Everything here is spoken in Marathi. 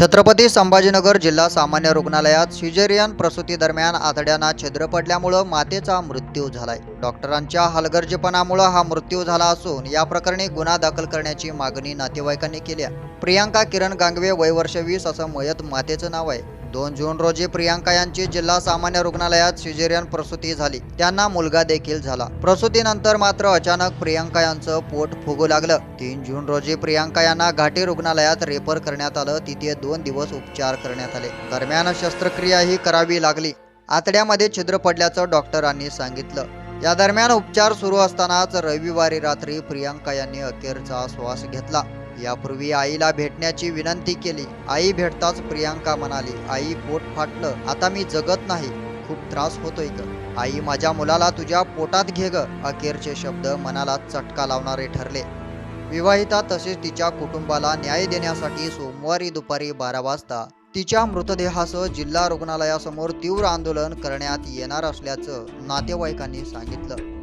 छत्रपती संभाजीनगर जिल्हा सामान्य रुग्णालयात सिजेरियन प्रसूती दरम्यान आतड्यांना छिद्र पडल्यामुळं मातेचा मृत्यू झालाय. डॉक्टरांच्या हलगर्जीपणामुळं हा मृत्यू झाला असून या प्रकरणी गुन्हा दाखल करण्याची मागणी नातेवाईकांनी केली आहे. प्रियांका किरण गांगवे वय वर्ष वीस असं मयत मातेचं नाव आहे. दोन जून रोजी प्रियांका यांची जिल्हा सामान्य रुग्णालयात सिजेरियन प्रसूती झाली. त्यांना मुलगा देखील झाला. प्रसूतीनंतर मात्र अचानक प्रियांका यांचं पोट फुगू लागलं. तीन जून रोजी प्रियांका यांना घाटी रुग्णालयात रेफर करण्यात आलं. तिथे दोन दिवस उपचार करण्यात आले. दरम्यान शस्त्रक्रियाही करावी लागली. आतड्यामध्ये छिद्र पडल्याचं डॉक्टरांनी सांगितलं. या दरम्यान उपचार सुरू असतानाच रविवारी रात्री प्रियांका यांनी अखेरचा श्वास घेतला. यापूर्वी आईला भेटण्याची विनंती केली. आई भेटताच प्रियांका म्हणाली आई पोट फाटलं. आता मी जगत नाही. खूप त्रास होतोय ग आई माझ्या मुलाला तुझ्या पोटात घे ग. अखेरचे शब्द मनाला चटका लावणारे ठरले. विवाहिता तसेच तिच्या कुटुंबाला न्याय देण्यासाठी सोमवारी दुपारी बारा वाजता तिच्या मृतदेहासह जिल्हा रुग्णालयासमोर तीव्र आंदोलन करण्यात येणार असल्याचं नातेवाईकांनी सांगितलं.